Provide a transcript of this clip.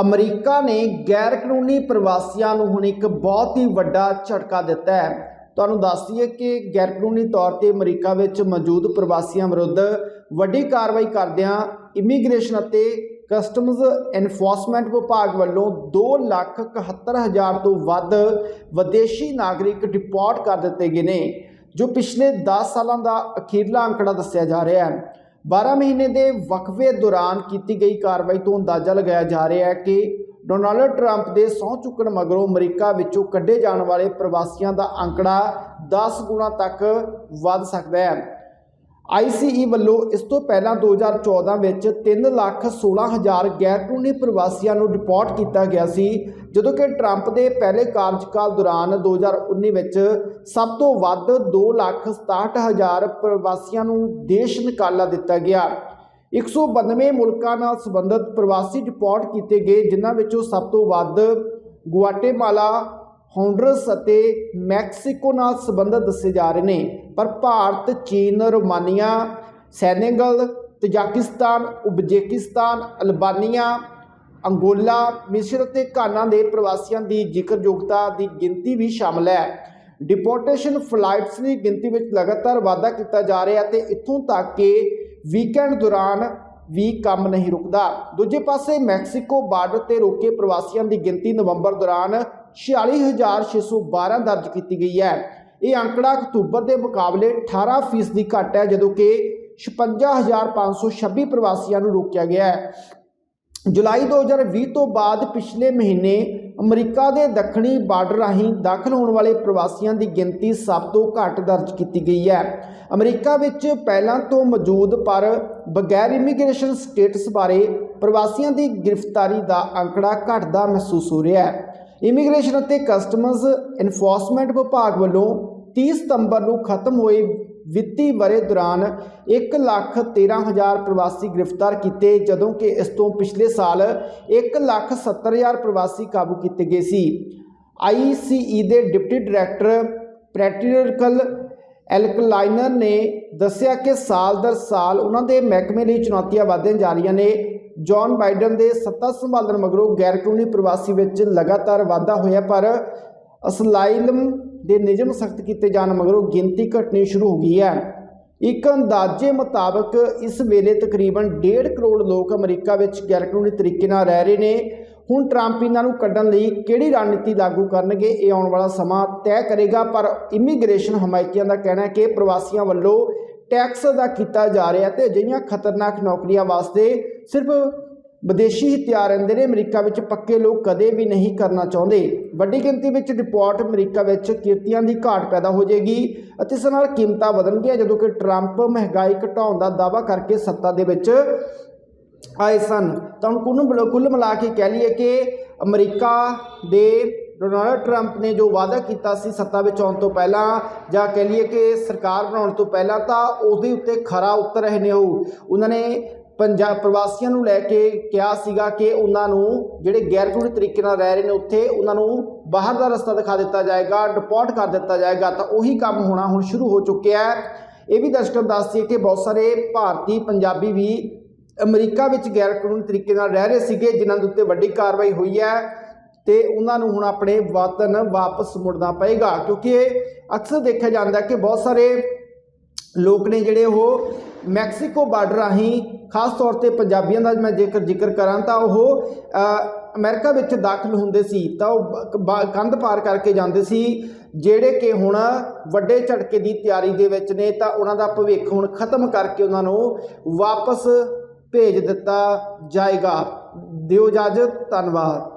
America ਨੇ ਗੈਰ ਕਾਨੂੰਨੀ ਪ੍ਰਵਾਸੀਆਂ ਨੂੰ ਹੁਣ ਇੱਕ ਬਹੁਤ ਹੀ ਵੱਡਾ ਝਟਕਾ ਦਿੱਤਾ ਹੈ। ਤੁਹਾਨੂੰ ਦੱਸ ਦਈਏ ਕਿ ਗੈਰ ਕਾਨੂੰਨੀ ਤੌਰ ਤੇ ਅਮਰੀਕਾ ਵਿੱਚ ਮੌਜੂਦ ਪ੍ਰਵਾਸੀਆਂ ਵਿਰੁੱਧ ਵੱਡੀ ਕਾਰਵਾਈ ਕਰਦਿਆਂ ਇਮੀਗ੍ਰੇਸ਼ਨ ਅਤੇ ਕਸਟਮਜ਼ ਐਨਫੋਰਸਮੈਂਟ ਵਿਭਾਗ ਵੱਲੋਂ 271000 ਤੋਂ ਵੱਧ ਵਿਦੇਸ਼ੀ ਨਾਗਰਿਕ ਡਿਪੋਰਟ ਕਰ ਦਿੱਤੇ ਗਏ ਨੇ, ਜੋ ਪਿਛਲੇ 10 ਸਾਲਾਂ ਦਾ ਅਖੀਰਲਾ ਅੰਕੜਾ ਦੱਸਿਆ ਜਾ ਰਿਹਾ ਹੈ। 12 ਮਹੀਨੇ ਦੇ ਵਕਫੇ ਦੌਰਾਨ ਕੀਤੀ ਗਈ ਕਾਰਵਾਈ ਤੋਂ ਅੰਦਾਜ਼ਾ ਲਗਾਇਆ ਜਾ ਰਿਹਾ ਹੈ ਕਿ ਡੋਨਾਲਡ ਟਰੰਪ ਦੇ ਸਹੁੰ ਚੁੱਕਣ ਮਗਰੋਂ ਅਮਰੀਕਾ ਵਿੱਚੋਂ ਕੱਢੇ ਜਾਣ ਵਾਲੇ ਪ੍ਰਵਾਸੀਆਂ ਦਾ ਅੰਕੜਾ 10 ਗੁਣਾ ਤੱਕ ਵੱਧ ਸਕਦਾ ਹੈ। ICE ਵੱਲੋਂ ਇਸ ਤੋਂ ਪਹਿਲਾਂ 2014 ਵਿੱਚ 316000 ਗੈਰ ਕਾਨੂੰਨੀ ਪ੍ਰਵਾਸੀਆਂ ਨੂੰ ਡਿਪੋਰਟ ਕੀਤਾ ਗਿਆ ਸੀ, ਜਦੋਂ ਕਿ ਟਰੰਪ ਦੇ ਪਹਿਲੇ ਕਾਰਜਕਾਲ ਦੌਰਾਨ 2019 ਵਿੱਚ ਸਭ ਤੋਂ ਵੱਧ 267000 ਪ੍ਰਵਾਸੀਆਂ ਨੂੰ ਦੇਸ਼ ਨਿਕਾਲਾ ਦਿੱਤਾ ਗਿਆ। 192 ਮੁਲਕਾਂ ਨਾਲ ਸੰਬੰਧਿਤ ਪ੍ਰਵਾਸੀ ਡਿਪੋਰਟ ਕੀਤੇ ਗਏ, ਜਿਨ੍ਹਾਂ ਵਿੱਚੋਂ ਸਭ ਤੋਂ ਵੱਧ ਗੁਆਟੇਮਾਲਾ ਹੌਂਡਰਸ ਅਤੇ ਮੈਕਸੀਕੋ ਨਾਲ ਸੰਬੰਧਿਤ ਦੱਸੇ ਜਾ ਰਹੇ ਨੇ, ਪਰ ਭਾਰਤ, ਚੀਨ, Romania, Senegal, Tajikistan, Uzbekistan, Albania, Angola, ਮਿਸਰ ਅਤੇ ਘਾਨਾ ਦੇ ਪ੍ਰਵਾਸੀਆਂ ਦੀ ਜ਼ਿਕਰਯੋਗਤਾ ਦੀ ਗਿਣਤੀ ਵੀ ਸ਼ਾਮਲ ਹੈ। ਡਿਪੋਰਟੇਸ਼ਨ ਫਲਾਈਟਸ ਦੀ ਗਿਣਤੀ ਵਿੱਚ ਲਗਾਤਾਰ ਵਾਧਾ ਕੀਤਾ ਜਾ ਰਿਹਾ ਹੈ ਤੇ ਇੱਥੋਂ ਤੱਕ ਕਿ ਵੀਕਐਂਡ ਦੌਰਾਨ ਵੀ ਕੰਮ ਨਹੀਂ ਰੁਕਦਾ। ਦੂਜੇ ਪਾਸੇ ਮੈਕਸੀਕੋ ਬਾਰਡਰ ਤੇ ਰੋਕੇ ਪ੍ਰਵਾਸੀਆਂ ਦੀ ਗਿਣਤੀ ਨਵੰਬਰ ਦੌਰਾਨ 46612 ਦਰਜ ਕੀਤੀ ਗਈ ਹੈ। ਇਹ ਅੰਕੜਾ ਅਕਤੂਬਰ ਦੇ ਮੁਕਾਬਲੇ 18% ਦੀ ਘੱਟ ਹੈ, ਜਦੋਂ ਕਿ 56526 ਪ੍ਰਵਾਸੀਆਂ ਨੂੰ ਰੋਕਿਆ ਗਿਆ ਹੈ। ਜੁਲਾਈ 2020 ਤੋਂ ਬਾਅਦ ਪਿਛਲੇ ਮਹੀਨੇ ਅਮਰੀਕਾ ਦੇ ਦੱਖਣੀ ਬਾਰਡਰ ਰਾਹੀਂ ਦਾਖਲ ਹੋਣ ਵਾਲੇ ਪ੍ਰਵਾਸੀਆਂ ਦੀ ਗਿਣਤੀ ਸਭ ਤੋਂ ਘੱਟ ਦਰਜ ਕੀਤੀ ਗਈ ਹੈ। ਅਮਰੀਕਾ ਵਿੱਚ ਪਹਿਲਾਂ ਤੋਂ ਮੌਜੂਦ ਪਰ ਬਗੈਰ ਇਮੀਗ੍ਰੇਸ਼ਨ ਸਟੇਟਸ ਬਾਰੇ ਪ੍ਰਵਾਸੀਆਂ ਦੀ ਗ੍ਰਿਫਤਾਰੀ ਦਾ ਅੰਕੜਾ ਘਟਦਾ ਮਹਿਸੂਸ ਹੋ ਰਿਹਾ ਹੈ। ਇਮੀਗ੍ਰੇਸ਼ਨ ਅਤੇ ਕਸਟਮਜ਼ ਐਨਫੋਰਸਮੈਂਟ ਵਿਭਾਗ ਵੱਲੋਂ 30 ਸਤੰਬਰ ਨੂੰ ਖਤਮ ਹੋਏ ਵਿੱਤੀ ਵਰੇ ਦੌਰਾਨ 113000 ਪ੍ਰਵਾਸੀ ਗ੍ਰਿਫਤਾਰ ਕੀਤੇ, ਜਦੋਂ ਕਿ ਇਸ ਤੋਂ ਪਿਛਲੇ ਸਾਲ 170000 ਪ੍ਰਵਾਸੀ ਕਾਬੂ ਕੀਤੇ ਗਏ ਸੀ। ICE ਦੇ ਡਿਪਟੀ ਡਾਇਰੈਕਟਰ ਪ੍ਰੈਕਟੀਕਲ ਐਲਕਲਾਈਨਰ ਨੇ ਦੱਸਿਆ ਕਿ ਸਾਲ ਦਰ ਸਾਲ ਉਹਨਾਂ ਦੇ ਮਹਿਕਮੇ ਲਈ ਚੁਣੌਤੀਆਂ ਵਧਦੀਆਂ ਜਾ ਰਹੀਆਂ ਨੇ। ਜੌਨ ਬਾਈਡਨ ਦੇ ਸੱਤਾ ਸੰਭਾਲਣ ਮਗਰੋਂ ਗੈਰ ਕਾਨੂੰਨੀ ਪ੍ਰਵਾਸੀ ਵਿੱਚ ਲਗਾਤਾਰ ਵਾਧਾ ਹੋਇਆ, ਪਰ ਅਸਲਾਈਲਮ ਦੇ ਨਿਯਮ ਸਖਤ ਕੀਤੇ ਜਾਣ ਮਗਰੋਂ ਗਿਣਤੀ ਘਟਣੀ ਸ਼ੁਰੂ ਹੋ ਗਈ ਹੈ। ਇੱਕ ਅੰਦਾਜ਼ੇ ਮੁਤਾਬਕ, ਇਸ ਵੇਲੇ ਤਕਰੀਬਨ 1.5 ਕਰੋੜ ਲੋਕ ਅਮਰੀਕਾ ਵਿੱਚ ਗੈਰ ਕਾਨੂੰਨੀ ਤਰੀਕੇ ਨਾਲ ਰਹਿ ਰਹੇ ਨੇ। ਹੁਣ ਟਰੰਪ ਇਹਨਾਂ ਨੂੰ ਕੱਢਣ ਲਈ ਕਿਹੜੀ ਰਣਨੀਤੀ ਲਾਗੂ ਕਰਨਗੇ, ਇਹ ਆਉਣ ਵਾਲਾ ਸਮਾਂ ਤੈਅ ਕਰੇਗਾ, ਪਰ ਇਮੀਗ੍ਰੇਸ਼ਨ ਹਮਾਇਤੀਆਂ ਦਾ ਕਹਿਣਾ ਹੈ ਕਿ ਪ੍ਰਵਾਸੀਆਂ ਵੱਲੋਂ ਟੈਕਸ ਅਦਾ ਕੀਤਾ ਜਾ ਰਿਹਾ ਤੇ ਅਜਿਹੀਆਂ ਖਤਰਨਾਕ ਨੌਕਰੀਆਂ ਵਾਸਤੇ ਸਿਰਫ ਵਿਦੇਸ਼ੀ ਹੀ ਤਿਆਰ ਰਹਿੰਦੇ ਨੇ, ਅਮਰੀਕਾ ਵਿੱਚ ਪੱਕੇ ਲੋਕ ਕਦੇ ਵੀ ਨਹੀਂ ਕਰਨਾ ਚਾਹੁੰਦੇ। ਵੱਡੀ ਗਿਣਤੀ ਵਿੱਚ ਡਿਪੋਰਟ ਅਮਰੀਕਾ ਵਿੱਚ ਕਿਰਤੀਆਂ ਦੀ ਘਾਟ ਪੈਦਾ ਹੋ ਜਾਏਗੀ ਅਤੇ ਇਸ ਨਾਲ ਕੀਮਤਾਂ ਵਧਣਗੀਆਂ, ਜਦੋਂ ਕਿ ਟਰੰਪ ਮਹਿੰਗਾਈ ਘਟਾਉਣ ਦਾ ਦਾਅਵਾ ਕਰਕੇ ਸੱਤਾ ਦੇ ਵਿੱਚ ਆਏ ਸਨ। ਤਾਂ ਹੁਣ ਕੁੱਲ ਕੁੱਲ ਮਿਲਾ ਕੇ ਕਹਿ ਲਈਏ ਕਿ ਅਮਰੀਕਾ ਦੇ ਡੋਨਾਲਡ ਟਰੰਪ ਨੇ ਜੋ ਵਾਅਦਾ ਕੀਤਾ ਸੀ ਸੱਤਾ ਵਿੱਚ ਆਉਣ ਤੋਂ ਪਹਿਲਾਂ, ਜਾਂ ਕਹਿ ਲਈਏ ਕਿ ਸਰਕਾਰ ਬਣਾਉਣ ਤੋਂ ਪਹਿਲਾਂ, ਤਾਂ ਉਹਦੇ ਉੱਤੇ ਖਰਾ ਉਤਰ ਰਹੇ ਨੇ ਉਹ। ਉਹਨਾਂ ਨੇ ਪੰਜਾਬ ਪ੍ਰਵਾਸੀਆਂ ਨੂੰ ਲੈ ਕੇ ਕਿਹਾ ਸੀਗਾ ਕਿ ਉਹਨਾਂ ਨੂੰ ਜਿਹੜੇ ਗੈਰ ਕਾਨੂੰਨੀ ਤਰੀਕੇ ਨਾਲ ਰਹਿ ਰਹੇ ਨੇ ਉੱਥੇ, ਉਹਨਾਂ ਨੂੰ ਬਾਹਰ ਦਾ ਰਸਤਾ ਦਿਖਾ ਦਿੱਤਾ ਜਾਏਗਾ ਡਿਪੋਰਟ ਕਰ ਦਿੱਤਾ ਜਾਏਗਾ, ਤਾਂ ਉਹੀ ਕੰਮ ਹੋਣਾ ਹੁਣ ਸ਼ੁਰੂ ਹੋ ਚੁੱਕਿਆ ਹੈ। ਇਹ ਵੀ ਦਰਸ਼ਕਾਂ ਨੂੰ ਦੱਸਦੀ ਦਈਏ ਕਿ ਬਹੁਤ ਸਾਰੇ ਭਾਰਤੀ ਪੰਜਾਬੀ ਵੀ ਅਮਰੀਕਾ ਵਿੱਚ ਗੈਰ ਕਾਨੂੰਨੀ ਤਰੀਕੇ ਨਾਲ ਰਹਿ ਰਹੇ ਸੀਗੇ, ਜਿਨ੍ਹਾਂ ਦੇ ਉੱਤੇ ਵੱਡੀ ਕਾਰਵਾਈ ਹੋਈ ਹੈ ਤੇ ਉਹਨਾਂ ਨੂੰ ਹੁਣ ਆਪਣੇ ਵਤਨ ਵਾਪਸ ਮੁੜਨਾ ਪਏਗਾ, ਕਿਉਂਕਿ ਅਕਸਰ ਦੇਖਿਆ ਜਾਂਦਾ ਕਿ ਬਹੁਤ ਸਾਰੇ ਲੋਕ ਨੇ ਜਿਹੜੇ ਉਹ ਮੈਕਸੀਕੋ ਬਾਰਡਰ ਰਾਹੀਂ ਖਾਸ ਤੌਰ ਤੇ ਪੰਜਾਬੀਆਂ ਦਾ ਮੈਂ ਜੇਕਰ ਜ਼ਿਕਰ ਕਰਾਂ ਤਾਂ ਉਹ ਅ, ਅਮਰੀਕਾ ਵਿੱਚ ਦਾਖਲ ਹੁੰਦੇ ਸੀ ਤਾਂ ਉਹ ਬ- ਕੰਧ ਪਾਰ ਕਰਕੇ ਜਾਂਦੇ ਸੀ ਜਿਹੜੇ ਕਿ ਹੁਣ ਵੱਡੇ ਝਟਕੇ ਦੀ ਤਿਆਰੀ ਦੇ ਵਿੱਚ ਨੇ ਤਾਂ ਉਹਨਾਂ ਦਾ ਭਵਿੱਖ ਹੁਣ ਖਤਮ ਕਰਕੇ ਉਹਨਾਂ ਨੂੰ ਵਾਪਸ ਭੇਜ ਦਿੱਤਾ ਜਾਏਗਾ। ਦਿਓ ਇਜਾਜ਼ਤ ਧੰਨਵਾਦ।